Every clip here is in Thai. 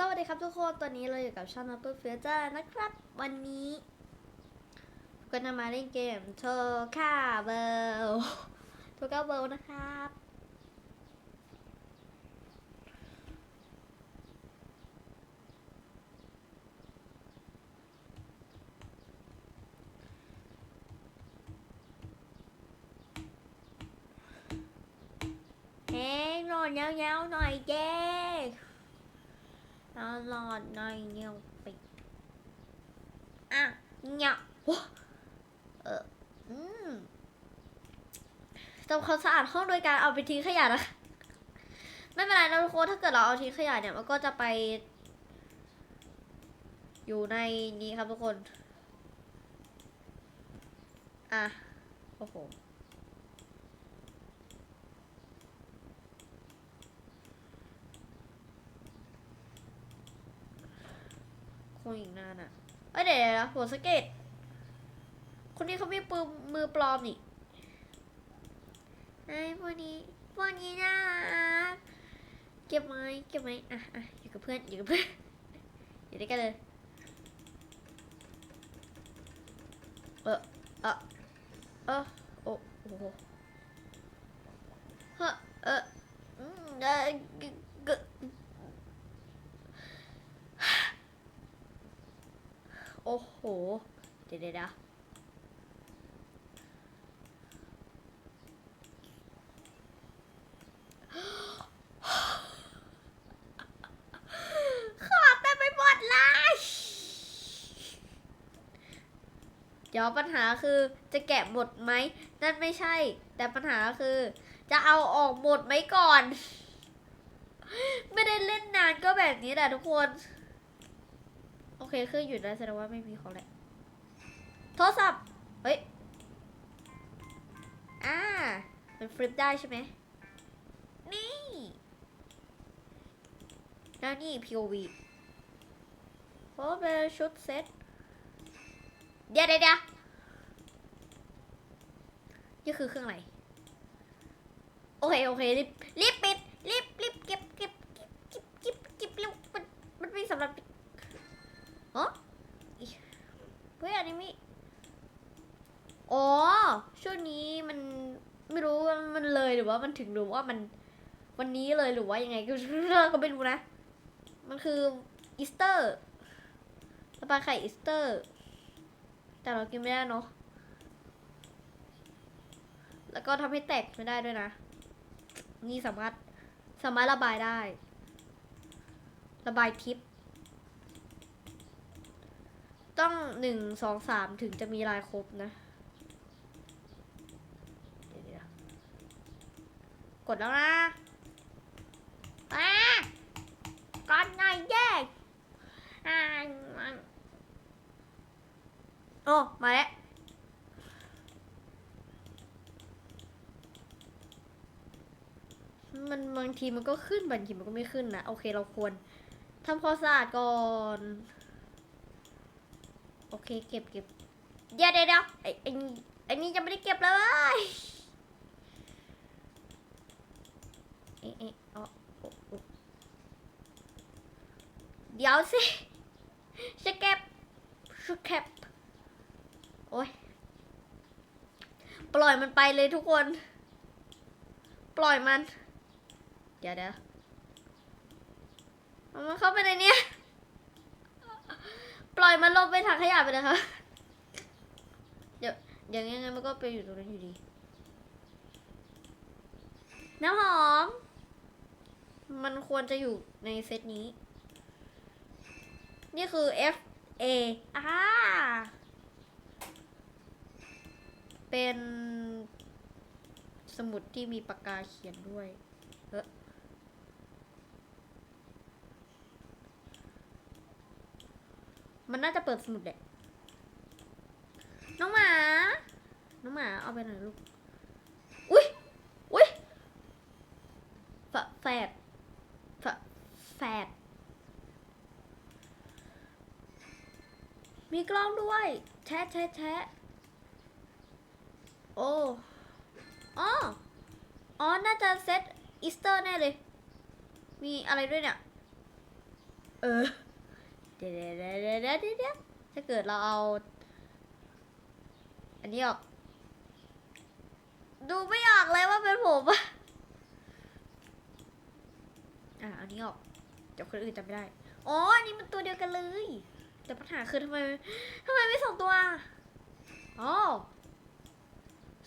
สวัสดีครับทุกคนตอนนี้เราอยู่กับช่อง Apple Future นะครับ วันนี้ก็จะมาเล่นเกมโทคาเบลโทคาเบลนะครับ เฮ้ยนอนยาวๆหน่อยเจ้ นอนหลอดหน่อยเงียวไปอะเงียวว้าเอออืมทำความสะอาดห้องโดยการเอาไปทิ้งขยะนะคะไม่เป็นไรนะทุกคนถ้าเกิดเราเอาทิ้งขยะเนี่ยมันก็จะไป อยู่ในนี้ครับทุกคน อะ โอ้โห งอีกนานอะเอ้ยเดี๋ยวนะหัวสะเก็ตคนนี้เขามีปืนมือปลอมนี่ไอ้พวกนี้พวกนี้น่ารักเก็บไหมเก็บไหมอะอะอยู่กับเพื่อนอยู่กับเพื่อนอยู่ด้วยกันเลยเออเออเออโอ้โหเฮ้อเอออืมเออกึกึ โอ้โห เดี๋ยวเดี๋ยวเดี๋ยวขาดแต่ไปหมดเลยเดี๋ยวปัญหาคือจะแกะหมดไหมนั่นไม่ใช่ แต่ปัญหาคือ จะเอาออกหมดไหมก่อน ไม่ได้เล่นนานก็แบบนี้แหละทุกคน เคเครื่องหยุดแล้วแสดงว่าไม่มีของแหละโทรศัพท์ เฮ้ย อ่า มันฟลิปได้ใช่ไหม นี่ แล้วนี่ POV เพราะเป็นชุดเซ็ต เดะเดี๋ยวเดี๋ยวนี่คือเครื่องอะไร โอเค โอเค รีบ รีบปิด รีบ รีบเก็บเก็บเก็บเก็บเก็บเก็บเร็วมัน มันไม่สำหรับ อ๋ออีเฮ้ยอันนี้มีอ๋อ ช่วงนี้มันไม่รู้ว่ามันเลยหรือ ว่ามันถึงหรือว่ามันวันนี้เลยหรือว่ายังไงก็ก็ไม่รู้นะ มันคืออีสเตอร์สปาไข่อีสเตอร์ แต่เรากินไม่ได้เนาะแล้วก็ทำให้แตกไม่ได้ด้วยนะ นี่สามารถสามารถระบายได้ ระบายทิป ต้องหนึ่งสองสามถึงจะมีลายครบนะเดี๋ยวๆ กดแล้วนะอ่าก่อนหน่อยแยกอ่าโอ้ มาแล้วมันบางทีมันก็ขึ้นบางทีมันก็ไม่ขึ้นนะ โอเคเราควรทำความสะอาดก่อน โอเคเก็บเก็บเดี๋ยวเดี๋ยวเดี๋ยวไอ้ไอ้นี่ไอ้นี่จะไม่ได้เก็บเลยเอ๊ะเอ๊ะอ๋อโอ้โอ้ เดี๋ยวสิจะเก็บจะเก็บโอ้ยปล่อยมันไปเลยทุกคน ปล่อยมัน เดี๋ยวเดี๋ยวเอามันเข้าไปในนี้ปล่อยมันลงไปถังขยะไปเลยค่ะเดี๋ยวอย่างงั้นมันก็ไปอยู่ตรงนั้นอยู่ดี น้ำหอม มันควรจะอยู่ในเซตนี้ นี่คือ F A อ่าเป็นสมุดที่มีปากกาเขียนด้วย เออมันน่าจะเปิดสมุดแหละน้องหมา น้องหมาเอาไปหน่อยลูก อุ้ยอุ้ยแฝดแฝด มีกล้องด้วย แชะแชะแชะโอ้อ๋ออ๋อ น่าจะเซตอีสเตอร์แน่เลย มีอะไรด้วยเนี่ย เออ เดี๋ยวเดี๋ยวเดี๋ยวเดี๋ยวเด็ดถ้าเกิดเราเอา อันนี้ออก ดูไม่ออกเลยว่าเป็นผมอะอะ อันนี้ออกเดี๋ยวคนอื่นจำไม่ได้ อ๋อ อันนี้มันตัวเดียวกันเลย แต่ปัญหาคือทำไมทำไมไม่ส่งตัวอ๋อ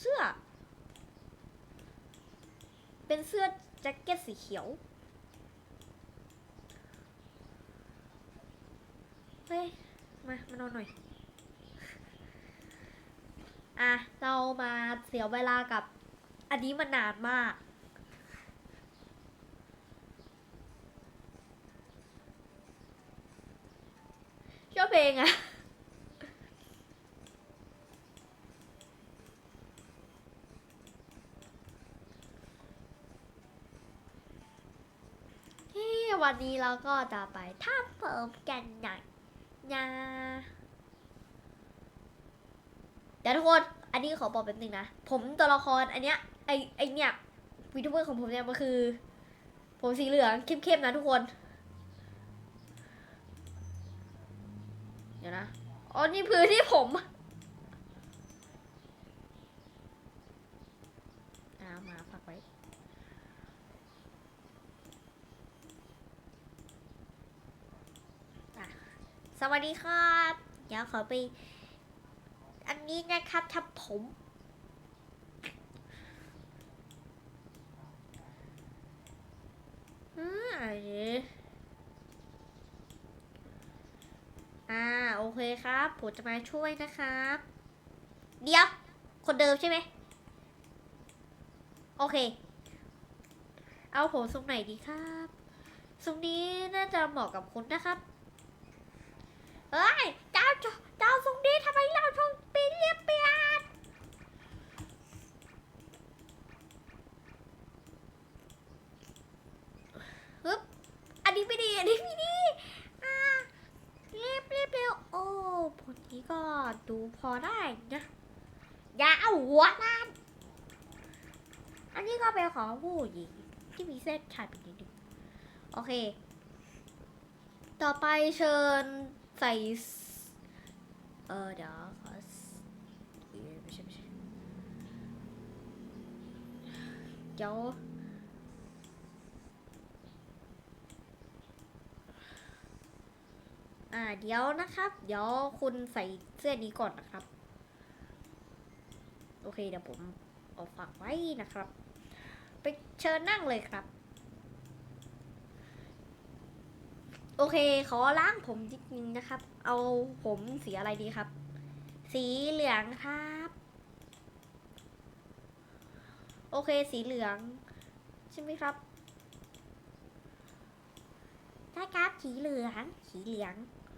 เสื้อ เป็นเสื้อแจ็คเก็ตสีเขียวเฮ้ยมามานอนหน่อย อะ เรามาเสียเวลากับ อันนี้มานานมาก ชอบเพลงอะที่วันนี้เราก็จะไปท่าเพิ่มกันหน่อยนะเดี๋ยวทุกคน อันนี้ขอบอกแป๊บนึงนะ ผมตัวละครอันเนี้ยไอไอเนี่ยวีทูเบอร์ของผมเนี่ยมันคือ ผมสีเหลืองเข้มๆนะทุกคน ดี๋ยวนะ อ๋อ นี่พื้นที่ผมมาฝากไว้ สวัสดีครับ เดี๋ยวขอไป อันนี้นะครับทับผมอืมอันนี้อ่า โอ เคครับ ผมจะมาช่วยนะครับ เดี๋ยว คนเดิมใช่ไหม โอเค เอาผมทรงไหนดีครับทรงนี้น่าจะเหมาะกับคุณนะครับ เอ้ย เจ้า เจ้าเจ้าทรงนี้ทำไมเราทรงปีเรียบเปียดฮึบอันนี้ไม่ดี อันนี้ไม่ดี อ่าเรียบเรียบเร็วโอ้ผลนี้ ก็ดูพอได้นะอย่าเอาหัวนั่นอันนี้ก็เป็นของผู้หญิงที่มีเส้นชัดนิดนึงโอเค ต่อไปเชิญใส่ เออเดี๋ยวขอสเอ้ยไม่ใช่ไม่ใช่เดี๋ยว อ่าเดี๋ยวนะครับ เดี๋ยวคุณใส่เสื้อนี้ก่อนนะครับ โอเคเดี๋ยวผมเอาฝากไว้นะครับ ไปเชิญนั่งเลยครับ โอเค ขอล้างผมนิดนึงนะครับ เอาผมสีอะไรดีครับ สีเหลืองครับ โอเคสีเหลือง ใช่ไหมครับใช่ครับสีเหลืองสีเหลือง อื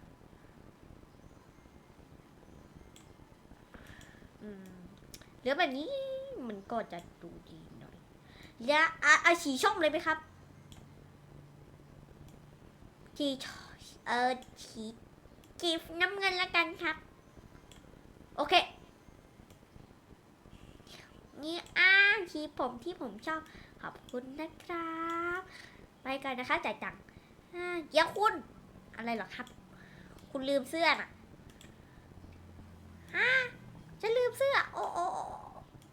มเหลือแบบนี้มันก็จะดูดีหน่อย แล้วอะเอาสีส้มเลยไหมครับสีเออสีสีน้ำเงินละกันครับ โอเค นี่อ่าสีผมที่ผมชอบ ขอบคุณนะครับ ไปกันนะคะจ่ายตังค์อ่าเดี๋ยวคุณ อะไรหรอครับ คุณลืมเสื้อน่ะฮะฉันลืมเสื้อ โอ้โอ้โอ้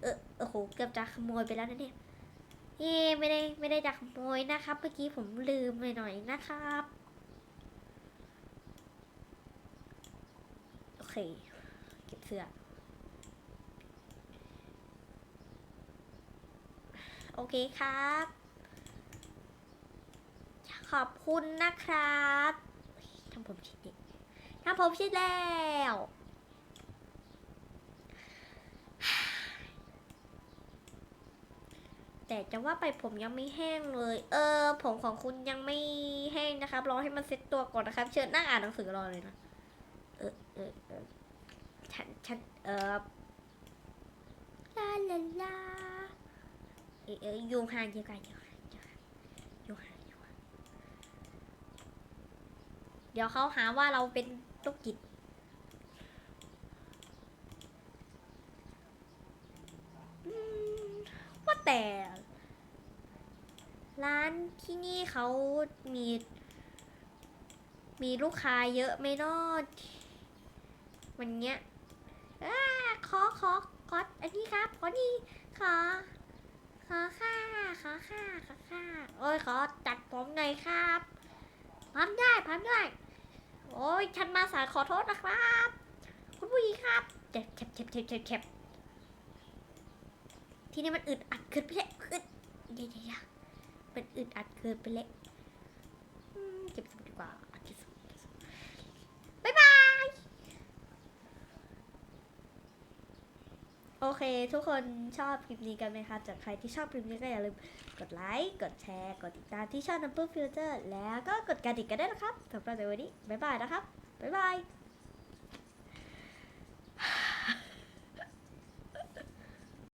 เออโอ้โห เกือบจะขโมยไปแล้วนะเนี่ยเย่ไม่ได้ไม่ได้จะขโมยนะครับ เมื่อกี้ผมลืมไปหน่อยนะครับ โอเค เก็บเสื้อ โอเคครับ ขอบคุณนะครับทำผมชิดเด็กทำผมชิดแล้ว แต่จะว่าไปผมยังไม่แห้งเลย เออ ผมของคุณยังไม่แห้งนะครับ รอให้มันเซ็ตตัวก่อนนะครับ เชิญนั่งอ่านหนังสือรอเลยนะ เออเออเออฉันฉันเออลาลาลาเออเอออยู่ห่างเดียวกันอยู่ห่างอยู่ห่างอยู่ห่างอยู่ห่างเดี๋ยวเขาหาว่าเราเป็นโรคจิตว่าแต่ ร้านที่นี่เขามี มีลูกค้าเยอะไหมนอดวันเนี้ยอาขอขอขออันนี้ครับ ขอนี่ขอ ขอค่าขอค่าขอค่าโอ้ยขอจัดผมหน่อยครับพัมได้พัมได้ โอ้ยฉันมาสายขอโทษนะครับ คุณผู้หญิงครับเจ็บเจ็บเจ็บเจ็บเจ็บเจ็บที่นี่มันอึดอัดเกินไปแล้วอึดเดี๋ยว เดี๋ยวเดี๋ยวมันอึดอัดเกินไปแล้วอืมเก็บสมุดดีกว่าเก็บสุดบ๊ายบาย โอเค ทุกคนชอบคลิปนี้กันไหมคะจากใครที่ชอบคลิปนี้ก็อย่าลืมกดไลค์ กดแชร์ กดติดตามที่ช่อง Number Future แล้วก็กดกระดิ่งกันด้วยนะครับสำหรับในวันนี้ บ๊ายบายนะครับ บ๊ายบาย